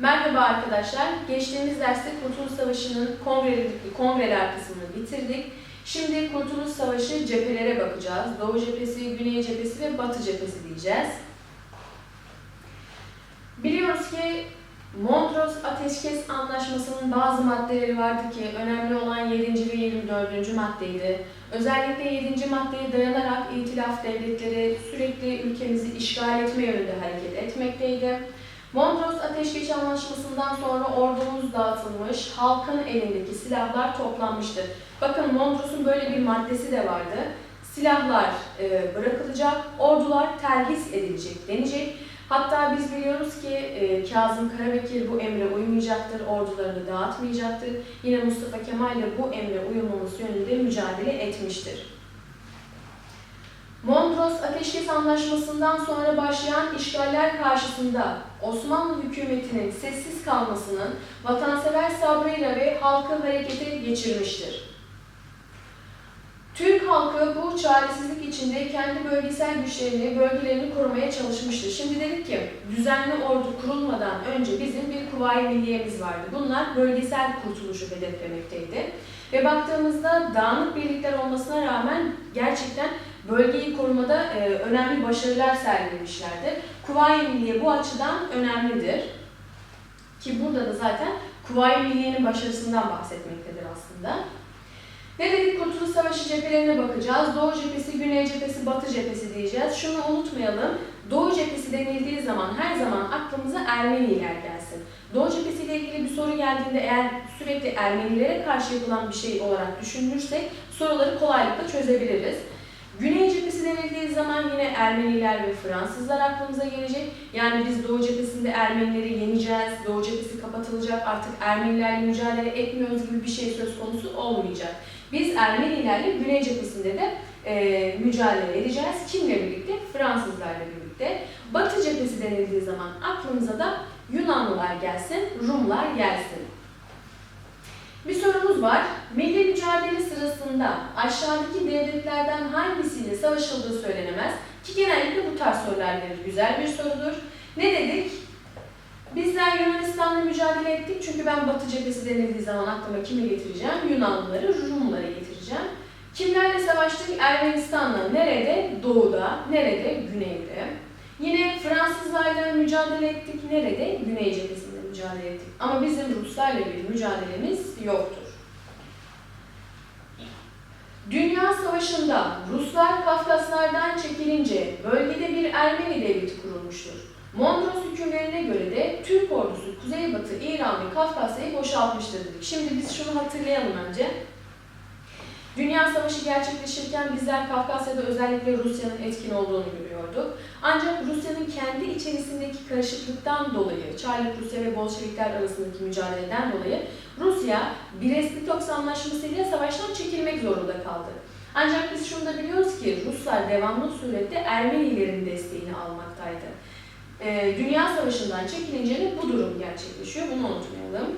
Merhaba arkadaşlar. Geçtiğimiz derste Kurtuluş Savaşı'nın kongre, kongreler kısmını bitirdik. Şimdi Kurtuluş Savaşı cephelere bakacağız. Doğu cephesi, Güney cephesi ve Batı cephesi diyeceğiz. Biliyoruz ki Mondros Ateşkes Anlaşması'nın bazı maddeleri vardı ki önemli olan 7. ve 24. maddeydi. Özellikle 7. maddeye dayanarak itilaf devletleri sürekli ülkemizi işgal etme yönünde hareket etmekteydi. Mondros Ateşkes Anlaşması'ndan sonra ordumuz dağıtılmış, halkın elindeki silahlar toplanmıştır. Bakın Mondros'un böyle bir maddesi de vardı. Silahlar e, bırakılacak, ordular terhis edilecek denecek. Hatta biz biliyoruz ki e, Kazım Karabekir bu emre uymayacaktır, ordularını dağıtmayacaktır. Yine Mustafa Kemal de bu emre uyulmaması yönünde mücadele etmiştir. Mondros Ateşkes Anlaşması'ndan sonra başlayan işgaller karşısında Osmanlı hükümetinin sessiz kalmasının vatansever sabrıyla ve halkı harekete geçirmiştir. Türk halkı bu çaresizlik içinde kendi bölgesel güçlerini, bölgelerini korumaya çalışmıştır. Şimdi dedik ki düzenli ordu kurulmadan önce bizim bir kuvayi milliyemiz vardı. Bunlar bölgesel kurtuluşu hedeflemekteydi. Ve baktığımızda dağınık birlikler olmasına rağmen gerçekten bölgeyi korumada e, önemli başarılar sergilemişlerdir. Kuvayi Milliye bu açıdan önemlidir. Ki burada da zaten Kuvayi Milliye'nin başarısından bahsetmektedir aslında. Ne dedik? Kurtuluş Savaşı cephelerine bakacağız. Doğu cephesi, Güney cephesi, Batı cephesi diyeceğiz. Şunu unutmayalım. Doğu cephesi denildiği zaman her zaman aklımıza Ermeniler gelsin. Doğu cephesi ile ilgili bir soru geldiğinde eğer sürekli Ermenilere karşı yapılan bir şey olarak düşünürsek soruları kolaylıkla çözebiliriz. Güney cephesi denildiği zaman yine Ermeniler ve Fransızlar aklımıza gelecek. Yani biz Doğu cephesinde Ermenileri yeneceğiz, Doğu cephesi kapatılacak, artık Ermenilerle mücadele etmiyoruz gibi bir şey söz konusu olmayacak. Biz Ermenilerle Güney cephesinde de e, mücadele edeceğiz. Kimle birlikte? Fransızlarla birlikte. Batı cephesi denildiği zaman aklımıza da Yunanlılar gelsin, Rumlar gelsin. Bir sorumuz var. Milli mücadele sırasında aşağıdaki devletlerden hangisiyle savaşıldığı söylenemez ki genellikle bu tarz sorular verir. Güzel bir sorudur. Ne dedik? Bizler Yunanistan'la mücadele ettik çünkü ben Batı cephesi denildiği zaman aklıma kimi getireceğim? Yunanlıları, Rumları getireceğim. Kimlerle savaştık? Ermenistan'la. Nerede? Doğuda. Nerede? Güneyde. Yine Fransızlarla mücadele ettik. Nerede? Güney cephesinde mücadele ettik. Ama bizim Ruslarla bir mücadelemiz yoktur. Dünya Savaşı'nda Ruslar Kafkaslardan çekilince bölgede bir Ermeni devleti kurulmuştur. Mondros hükümlerine göre de Türk ordusu Kuzeybatı, İran ve Kafkasya'yı boşaltmıştır dedik. Şimdi biz şunu hatırlayalım önce. Dünya Savaşı gerçekleşirken bizler Kafkasya'da özellikle Rusya'nın etkin olduğunu görüyorduk. Ancak Rusya'nın kendi içerisindeki karışıklıktan dolayı, Çarlık Rusya ve Bolşevikler arasındaki mücadeleden dolayı Rusya Brest-Litovsk anlaşmasıyla savaştan çekilmek zorunda kaldı. Ancak biz şunu da biliyoruz ki Ruslar devamlı surette Ermenilerin desteğini almaktaydı. Ee, Dünya Savaşı'ndan çekilince de bu durum gerçekleşiyor. Bunu unutmayalım.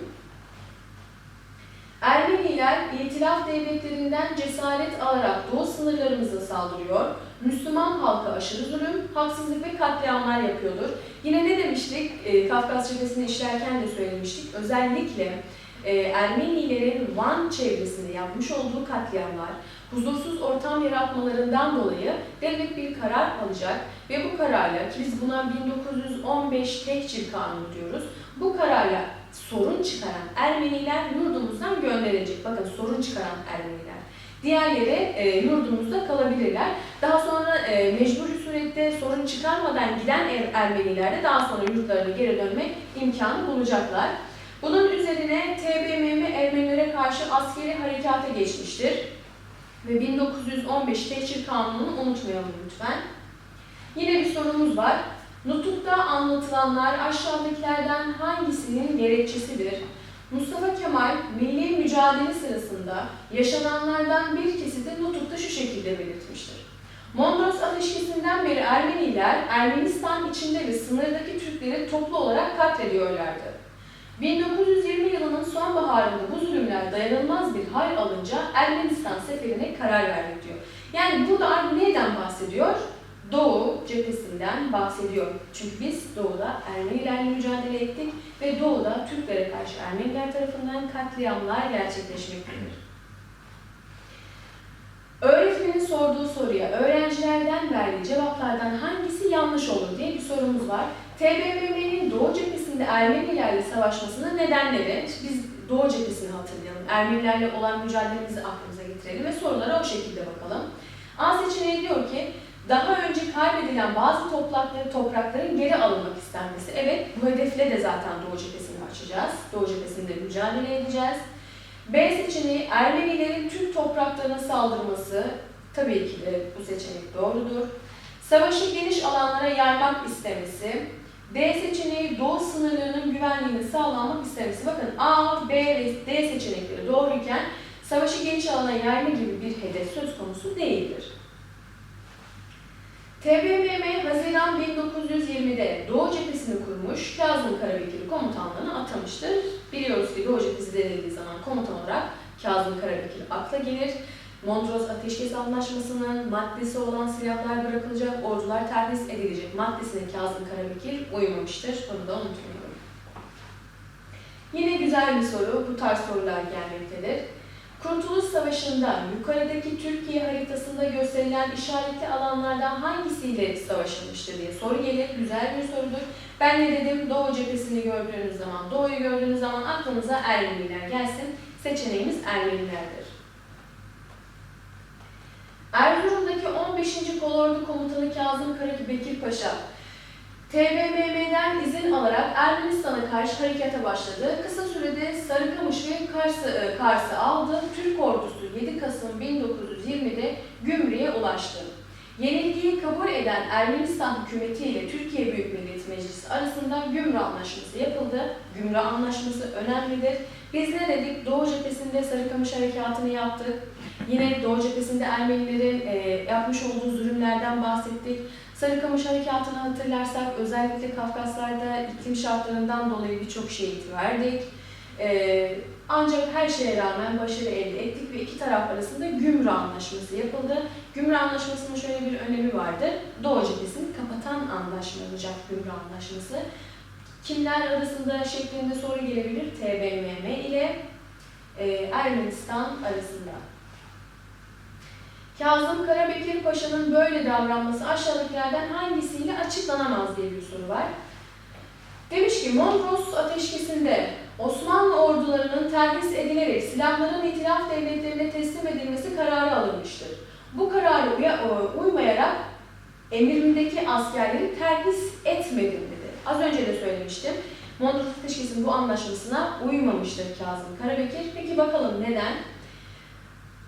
Ermeniler itilaf devletlerinden cesaret alarak doğu sınırlarımıza saldırıyor. Müslüman halka aşırı zulüm, haksızlık ve katliamlar yapıyordur. Yine ne demiştik? E, Kafkas cephesini işlerken de söylemiştik. Özellikle e, Ermenilerin Van çevresinde yapmış olduğu katliamlar, huzursuz ortam yaratmalarından dolayı devlet bir karar alacak ve bu kararla ki biz buna 1915 Tehcir Kanunu diyoruz. Bu kararla sorun çıkaran Ermeniler yurdumuzdan gönderilecek. Bakın sorun çıkaran Ermeniler. Diğerleri e, yurdumuzda kalabilirler. Daha sonra e, mecburi surette sorun çıkarmadan giden er, Ermeniler de daha sonra yurtlarına geri dönme imkanı bulacaklar. Bunun üzerine TBMM Ermenilere karşı askeri harekata geçmiştir. Ve 1915 Tehcir Kanunu'nu unutmayalım lütfen. Yine bir sorumuz var. Nutuk'ta anlatılanlar aşağıdakilerden hangisinin gerekçesidir? Mustafa Kemal milli mücadele sırasında yaşananlardan bir kesiti Nutuk'ta şu şekilde belirtmiştir. Mondros ateşkesinden beri Ermeniler Ermenistan içinde ve sınırdaki Türkleri toplu olarak katlediyorlardı. 1920 yılının sonbaharında bu zulümler dayanılmaz bir hal alınca Ermenistan seferine karar verdik diyor. Yani burada neyden bahsediyor? Doğu cephesinden bahsediyor. Çünkü biz Doğu'da Ermenilerle mücadele ettik ve Doğu'da Türklere karşı Ermeniler tarafından katliamlar gerçekleşmektedir. Öğretmenin sorduğu soruya öğrencilerden verdiği cevaplardan hangisi yanlış olur diye bir sorumuz var. TBMM'nin Doğu cephesinde Ermenilerle savaşmasının nedenleri, biz Doğu cephesini hatırlayalım. Ermenilerle olan mücadelemizi aklımıza getirelim ve sorulara o şekilde bakalım. A seçeneği diyor ki, daha önce kaybedilen bazı toprakları, toprakların geri alınmak istenmesi. Evet, bu hedefle de zaten Doğu cephesini açacağız. Doğu cephesinde mücadele edeceğiz. B seçeneği Ermenilerin Türk topraklarına saldırması. Tabii ki de bu seçenek doğrudur. Savaşı geniş alanlara yaymak istemesi. D seçeneği Doğu sınırlarının güvenliğini sağlamak istemesi. Bakın A, B ve D seçenekleri doğruyken savaşı geniş alana yayma gibi bir hedef söz konusu değildir. TBMM Haziran 1920'de Doğu cephesini kurmuş, Kazım Karabekir'i komutanlığına atamıştır. Biliyoruz ki Doğu cephesi denildiği zaman komutan olarak Kazım Karabekir akla gelir. Mondros Ateşkes Anlaşması'nın maddesi olan silahlar bırakılacak, ordular terhis edilecek maddesine Kazım Karabekir uymamıştır. Bunu da unutmayalım. Yine güzel bir soru, bu tarz sorular gelmektedir. Kurtuluş Savaşı'nda yukarıdaki Türkiye haritasında gösterilen işaretli alanlardan hangisiyle savaşılmıştır diye soru gelir. Güzel bir sorudur. Ben ne dedim? Doğu cephesini gördüğünüz zaman, Doğu'yu gördüğünüz zaman aklınıza Ermeniler gelsin. Seçeneğimiz Ermenilerdir. Erzurum'daki 15. Kolordu Komutanı Kazım Karabekir Paşa, TBMM'den izin alarak Ermenistan'a karşı harekete başladı. Kısa sürede Sarıkamış ve Kars'ı, e, Kars'ı aldı. Türk ordusu 7 Kasım 1920'de Gümrü'ye ulaştı. Yenilgiyi kabul eden Ermenistan hükümeti ile Türkiye Büyük Millet Meclisi arasında Gümrü Anlaşması yapıldı. Gümrü Anlaşması önemlidir. Biz ne dedik? Doğu cephesinde Sarıkamış Harekatı'nı yaptık. Yine Doğu cephesinde Ermenilerin e, yapmış olduğu zulümlerden bahsettik. Sarıkamış Harekatı'nı hatırlarsak özellikle Kafkaslar'da iklim şartlarından dolayı birçok şehit verdik. Ee, ancak her şeye rağmen başarı elde ettik ve iki taraf arasında Gümrü Anlaşması yapıldı. Gümrü Anlaşması'nın şöyle bir önemi vardı. Doğu cephesini kapatan anlaşma olacak Gümrü Anlaşması. Kimler arasında şeklinde soru gelebilir? TBMM ile e, Ermenistan arasında. Kazım Karabekir Paşa'nın böyle davranması aşağıdakilerden hangisiyle açıklanamaz diye bir soru var. Demiş ki Mondros ateşkesinde Osmanlı ordularının terhis edilerek silahların itilaf devletlerine teslim edilmesi kararı alınmıştır. Bu kararı uymayarak emrindeki askerleri terhis etmedim dedi. Az önce de söylemiştim. Mondros ateşkesinin bu anlaşmasına uymamıştır Kazım Karabekir. Peki bakalım neden?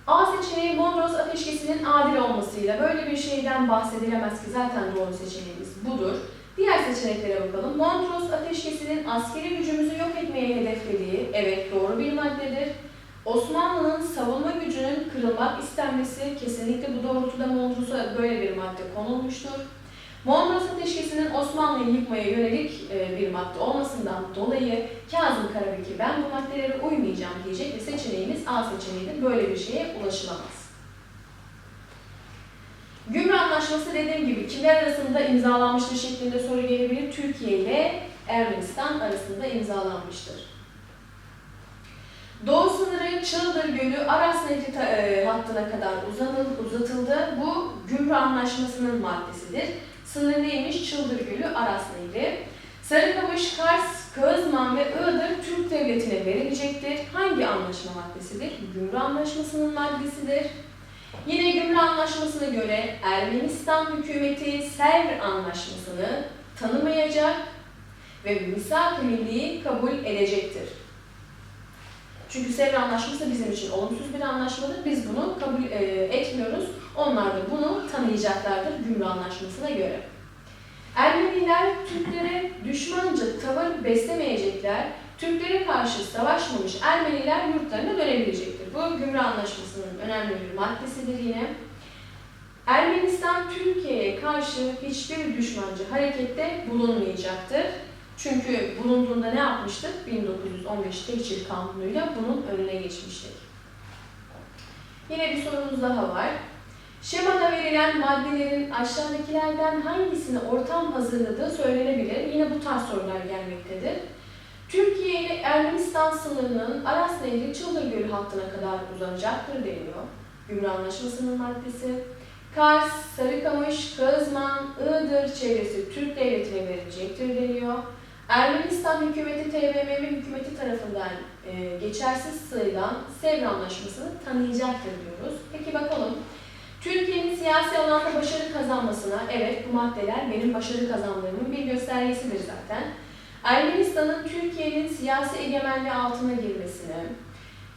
A seçeneği Mondros Ateşkesi'nin adil olmasıyla böyle bir şeyden bahsedilemez ki zaten doğru seçeneğimiz budur. Diğer seçeneklere bakalım. Mondros Ateşkesi'nin askeri gücümüzü yok etmeye hedeflediği, evet doğru bir maddedir. Osmanlı'nın savunma gücünün kırılmak istenmesi, kesinlikle bu doğrultuda Mondros'a böyle bir madde konulmuştur. Mondros Ateşkesi'nin Osmanlı'yı yıkmaya yönelik e, bir madde olmasından dolayı Kazım Karabekir ben bu maddelere uymayacağım diyecek ve seçeneğimiz A seçeneğidir. Böyle bir şeye ulaşılamaz. Gümrü Anlaşması dediğim gibi kimler arasında imzalanmıştır şeklinde soru gelebilir. Türkiye ile Ermenistan arasında imzalanmıştır. Doğu sınırı Çıldır Gölü Aras Nehri e, hattına kadar uzanıl, uzatıldı. Bu Gümrü Anlaşması'nın maddesidir. Sınır neymiş? Çıldır Gölü Aras Nehri. Sarıkamış, Kars, Kağızman ve Iğdır Türk Devleti'ne verilecektir. Hangi anlaşma maddesidir? Gümrü Anlaşması'nın maddesidir. Yine Gümrü Anlaşması'na göre Ermenistan hükümeti Sevr Anlaşması'nı tanımayacak ve misak-ı kabul edecektir. Çünkü Sevr Anlaşması bizim için olumsuz bir anlaşmadır. Biz bunu kabul e, etmiyoruz. Onlar da bunu tanıyacaklardır Gümrü Anlaşması'na göre. Ermeniler Türklere düşmanca tavır beslemeyecekler. Türklere karşı savaşmamış Ermeniler yurtlarına dönebilecektir. Bu Gümrü Anlaşması'nın önemli bir maddesidir yine. Ermenistan Türkiye'ye karşı hiçbir düşmancı harekette bulunmayacaktır. Çünkü bulunduğunda ne yapmıştık? 1915 Tehcir Kanunu'yla bunun önüne geçmiştik. Yine bir sorumuz daha var. Şemada verilen maddelerin aşağıdakilerden hangisini ortam hazırladığı söylenebilir. Yine bu tarz sorular gelmektedir. Türkiye ile Ermenistan sınırının Aras Nehri Çıldır Gölü hattına kadar uzanacaktır deniyor. Gümrük Anlaşması'nın maddesi. Kars, Sarıkamış, Kağızman, Iğdır çevresi Türk Devleti'ne verilecektir deniyor. Ermenistan hükümeti TBMM hükümeti tarafından e, geçersiz sayılan Sevr Anlaşması'nı tanıyacaktır diyoruz. Peki bakalım. Türkiye'nin siyasi alanda başarı kazanmasına, evet bu maddeler benim başarı kazandığımın bir göstergesidir zaten. Ermenistan'ın Türkiye'nin siyasi egemenliği altına girmesine,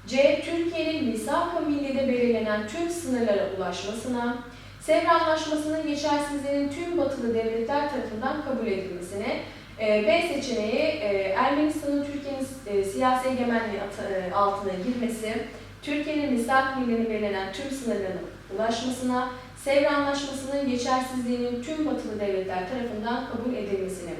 C. Türkiye'nin misak-ı millide belirlenen tüm sınırlara ulaşmasına, Sevr Anlaşması'nın geçersizliğinin tüm batılı devletler tarafından kabul edilmesine, B seçeneği e, Ermenistan'ın Türkiye'nin e, siyasi egemenliği e, altına girmesi, Türkiye'nin misak milline belirlenen tüm sınırlarına ulaşmasına, Sevr Anlaşması'nın geçersizliğinin tüm batılı devletler tarafından kabul edilmesine.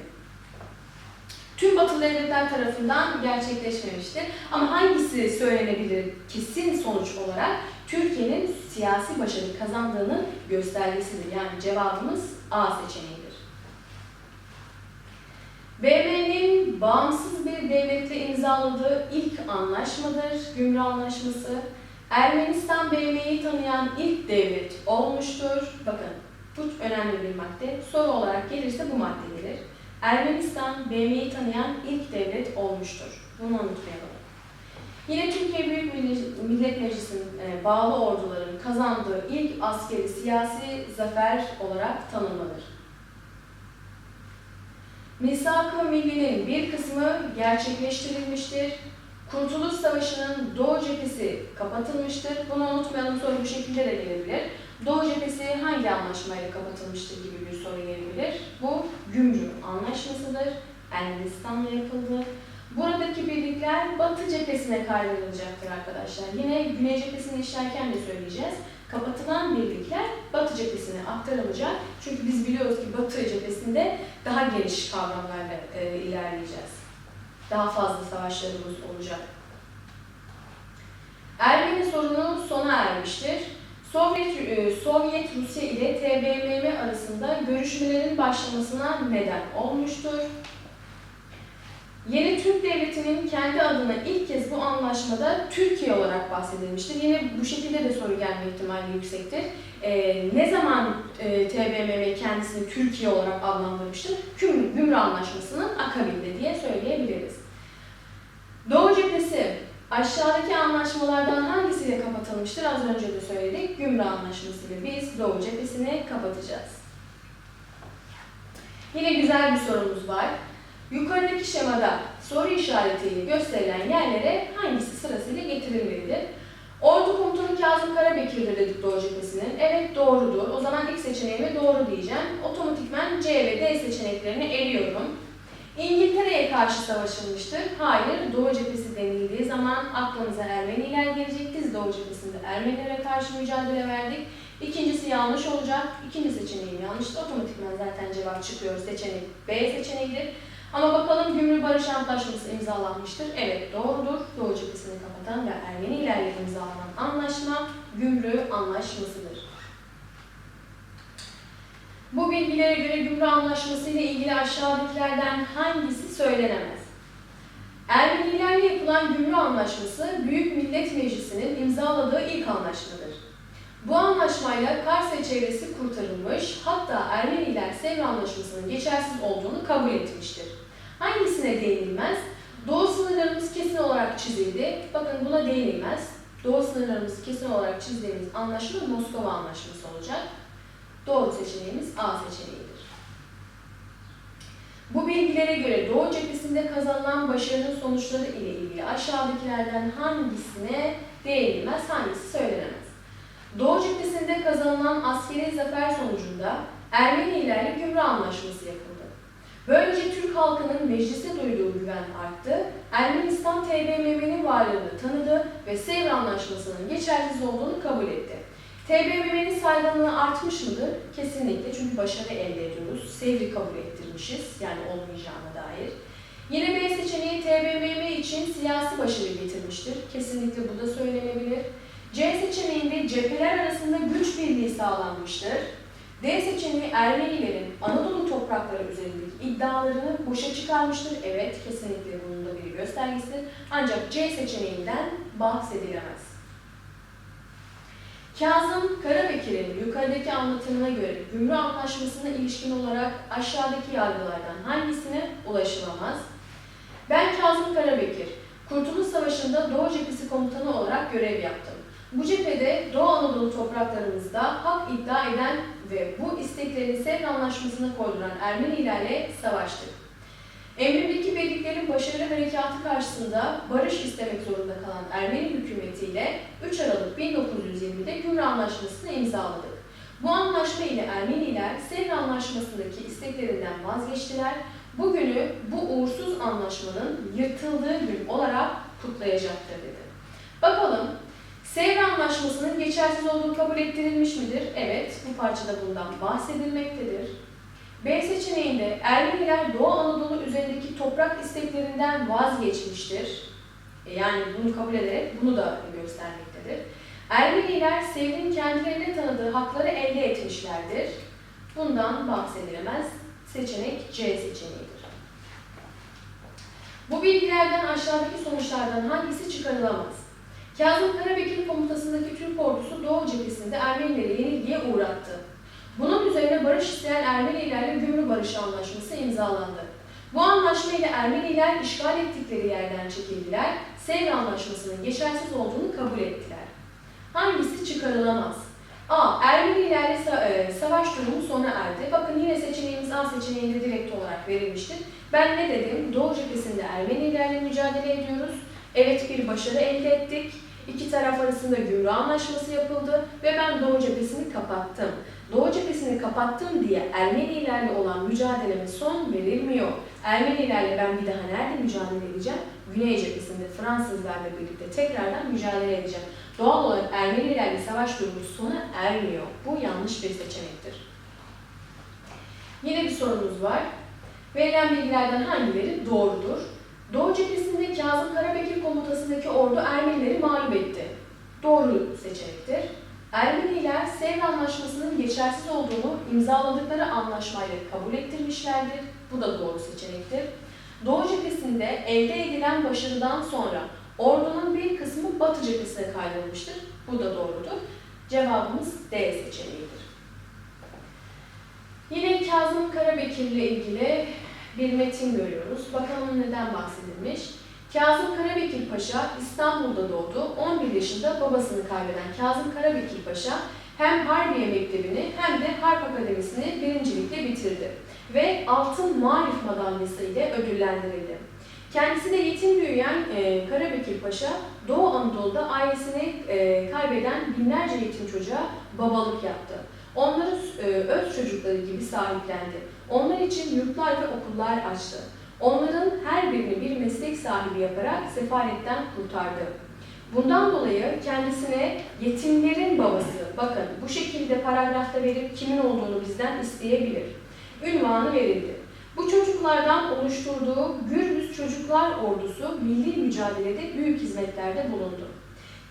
Tüm batılı devletler tarafından gerçekleşmemiştir. Ama hangisi söylenebilir kesin sonuç olarak? Türkiye'nin siyasi başarı kazandığının göstergesidir. Yani cevabımız A seçeneğidir. BM'nin bağımsız bir devletle imzaladığı ilk anlaşmadır, Gümrük Anlaşması. Ermenistan BM'yi tanıyan ilk devlet olmuştur. Bakın bu önemli bir madde. Soru olarak gelirse bu madde. Ermenistan BM'yi tanıyan ilk devlet olmuştur. Bunu unutmayalım. Yine Türkiye Büyük Millet Meclisi'nin e, bağlı orduların kazandığı ilk askeri siyasi zafer olarak tanınmadır. Misak-ı Milli'nin bir kısmı gerçekleştirilmiştir. Kurtuluş Savaşı'nın Doğu cephesi kapatılmıştır. Bunu unutmayalım soru bu şekilde de gelebilir. Doğu cephesi hangi anlaşmayla kapatılmıştır gibi bir soru gelebilir. Bu Gümrük Anlaşması'dır. Ermenistan'la yapıldı. Buradaki birlikler Batı cephesine kaydırılacaktır arkadaşlar. Yine Güney cephesini işlerken de söyleyeceğiz. Kapatılan birlikler Cephesine aktarılacak. Çünkü biz biliyoruz ki Batı cephesinde daha geniş kavramlarla e, ilerleyeceğiz. Daha fazla savaşlarımız olacak. Ermeni sorunu sona ermiştir. Sovyet, e, Sovyet Rusya ile TBMM arasında görüşmelerin başlamasına neden olmuştur. Yeni Türk Devleti'nin kendi adına ilk kez bu anlaşmada Türkiye olarak bahsedilmiştir. Yine bu şekilde de soru gelme ihtimali yüksektir. Ee, ne zaman e, TBMM kendisini Türkiye olarak adlandırmıştır? Gümrük, Gümrük Anlaşması'nın akabinde diye söyleyebiliriz. Doğu cephesi aşağıdaki anlaşmalardan hangisiyle kapatılmıştır? Az önce de söyledik. Gümrük Anlaşması ile biz Doğu cephesini kapatacağız. Yine güzel bir sorumuz var. Yukarıdaki şemada soru işaretiyle gösterilen yerlere hangisi sırasıyla getirilmelidir? Ordu komutanı Kazım Karabekir'dir dedik Doğu cephesinin. Evet doğrudur. O zaman ilk seçeneğime doğru diyeceğim. Otomatikmen C ve D seçeneklerini eliyorum. İngiltere'ye karşı savaşılmıştır. Hayır, Doğu cephesi denildiği zaman aklımıza Ermeniler gelecek. Biz Doğu cephesinde Ermenilere karşı mücadele verdik. İkincisi yanlış olacak. İkinci seçeneğim yanlıştı. Otomatikman zaten cevap çıkıyor. Seçenek B seçeneğidir. Ama bakalım Gümrük Barış Antlaşması imzalanmıştır. Evet doğrudur. Doğu cephesini kapatan ve Ermenilerle imzalanan anlaşma Gümrük Anlaşması'dır. Bu bilgilere göre Gümrük Anlaşması ile ilgili aşağıdakilerden hangisi söylenemez? Ermenilerle yapılan Gümrük Anlaşması Büyük Millet Meclisi'nin imzaladığı ilk anlaşmadır. Bu anlaşmayla Kars ve çevresi kurtarılmış, hatta Ermeniler Sevr Anlaşması'nın geçersiz olduğunu kabul etmiştir. Hangisine değinilmez? Doğu sınırlarımız kesin olarak çizildi. Bakın buna değinilmez. Doğu sınırlarımızı kesin olarak çizdiğimiz anlaşma Moskova Anlaşması olacak. Doğru seçeneğimiz A seçeneğidir. Bu bilgilere göre Doğu cephesinde kazanılan başarının sonuçları ile ilgili aşağıdakilerden hangisine değinilmez, hangisi söylenemez? Doğu cephesinde kazanılan askeri zafer sonucunda Ermenilerle Gümrük Anlaşması yapıldı. Böylece Türk halkının meclise duyduğu güven arttı, Ermenistan TBMM'nin varlığını tanıdı ve Sevr Anlaşması'nın geçersiz olduğunu kabul etti. TBMM'nin saygınlığı artmış mıdır? Kesinlikle çünkü başarı elde ediyoruz. Sevr'i kabul ettirmişiz, yani olmayacağına dair. Yine B seçeneği TBMM için siyasi başarı getirmiştir. Kesinlikle bu da söylenebilir. C seçeneğinde cepheler arasında güç birliği sağlanmıştır. D seçeneği Ermenilerin Anadolu toprakları üzerindeki iddialarını boşa çıkarmıştır. Evet, kesinlikle bunun da bir göstergesidir. Ancak C seçeneğinden bahsedilemez. Kazım Karabekir'in yukarıdaki anlatımına göre Gümrük Anlaşması'na ilişkin olarak aşağıdaki yargılardan hangisine ulaşılamaz? Ben Kazım Karabekir, Kurtuluş Savaşı'nda Doğu Cephesi Komutanı olarak görev yaptım. Bu cephede Doğu Anadolu topraklarımızda hak iddia eden ve bu isteklerini Sevr Anlaşması'na koyduran Ermenilerle savaştık. Emrindeki birliklerin başarılı harekatı karşısında barış istemek zorunda kalan Ermeni hükümetiyle 3 Aralık 1920'de Gümrük Anlaşması'nı imzaladık. Bu anlaşma ile Ermeniler Sevr Anlaşması'ndaki isteklerinden vazgeçtiler. Bugünü bu uğursuz anlaşmanın yırtıldığı gün olarak kutlayacaktır dedi. Bakalım Sevr Anlaşması'nın geçersiz olduğu kabul ettirilmiş midir? Evet, bu parçada bundan bahsedilmektedir. B seçeneğinde Ermeniler Doğu Anadolu üzerindeki toprak isteklerinden vazgeçmiştir. E, Yani bunu kabul ederek bunu da göstermektedir. Ermeniler Sevr'in kendilerine tanıdığı hakları elde etmişlerdir. Bundan bahsedilemez. Seçenek C seçeneğidir. Bu bilgilerden aşağıdaki sonuçlardan hangisi çıkarılamaz? Kazım Karabekir komutasındaki Türk ordusu Doğu cephesinde Ermenileri yenilgiye uğrattı. Bunun üzerine barış isteyen Ermenilerle Gümrük Barışı Anlaşması imzalandı. Bu anlaşma ile Ermeniler işgal ettikleri yerden çekildiler, Sevr Anlaşması'nın geçersiz olduğunu kabul ettiler. Hangisi çıkarılamaz? A. Ermenilerle sa- e, savaş durumu sona erdi. Bakın yine seçeneğimiz A seçeneğinde direkt olarak verilmiştir. Ben ne dedim? Doğu cephesinde Ermenilerle mücadele ediyoruz. Evet bir başarı elde ettik. İki taraf arasında Gümrük Anlaşması yapıldı ve ben Doğu cephesini kapattım. Doğu cephesini kapattım diye Ermenilerle olan mücadeleme son verilmiyor. Ermenilerle ben bir daha nerede mücadele edeceğim? Güney cephesinde Fransızlarla birlikte tekrardan mücadele edeceğim. Doğal olarak Ermenilerle savaş durumu sona ermiyor. Bu yanlış bir seçenektir. Yine bir sorumuz var. Verilen bilgilerden hangileri doğrudur? Doğu cephesinde Kazım Karabekir komutasındaki ordu Ermenileri mağlup etti. Doğru seçenektir. Ermeniler Sevr Anlaşması'nın geçersiz olduğunu imzaladıkları anlaşmayla kabul ettirmişlerdir. Bu da doğru seçenektir. Doğu cephesinde elde edilen başarıdan sonra ordunun bir kısmı Batı cephesine kaydırılmıştır. Bu da doğrudur. Cevabımız D seçeneğidir. Yine Kazım Karabekir ile ilgili bir metin görüyoruz. Bakalım neden bahsedilmiş. Kazım Karabekir Paşa İstanbul'da doğdu. 11 yaşında babasını kaybeden Kazım Karabekir Paşa hem Harbiye Mektebi'ni hem de Harp Akademisi'ni birincilikle bitirdi ve Altın Marif Madalyası ile ödüllendirildi. Kendisi de yetim büyüyen e, Karabekir Paşa, Doğu Anadolu'da ailesini e, kaybeden binlerce yetim çocuğa babalık yaptı. Onları e, öz çocukları gibi sahiplendi. Onlar için yurtlar ve okullar açtı. Onların her birini bir meslek sahibi yaparak sefaletten kurtardı. Bundan dolayı kendisine yetimlerin babası, bakın bu şekilde paragrafta verip kimin olduğunu bizden isteyebilir. Ünvanı verildi. Bu çocuklardan oluşturduğu Gürbüz Çocuklar Ordusu milli mücadelede büyük hizmetlerde bulundu.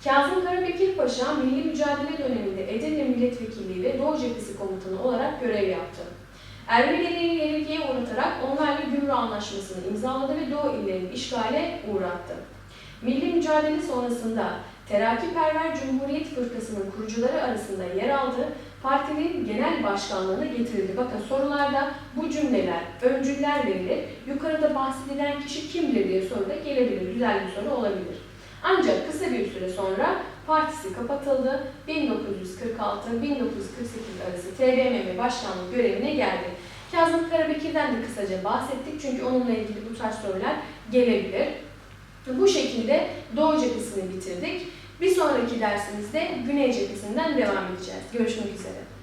Kazım Karabekir Paşa milli mücadele döneminde Edirne Milletvekilliği ve Doğu Cephesi Komutanı olarak görev yaptı. Ermenileri yenilgiye uğratarak onlarla Gümrük Anlaşması'nı imzaladı ve Doğu illerini işgale uğrattı. Milli mücadele sonrasında Terakkiperver Cumhuriyet Fırkası'nın kurucuları arasında yer aldı, partinin genel başkanlığına getirildi. Bakın sorularda bu cümleler, öncüller verilir. Yukarıda bahsedilen kişi kimdir diye soru da gelebilir. Güzel bir soru olabilir. Ancak kısa bir süre sonra partisi kapatıldı. 1946-1948 arası TBMM başkanlığı görevine geldi. Kazım Karabekir'den de kısaca bahsettik çünkü onunla ilgili bu tarz sorular gelebilir. Bu şekilde Doğu cephesini bitirdik. Bir sonraki dersimizde Güney cephesinden devam edeceğiz. Görüşmek üzere.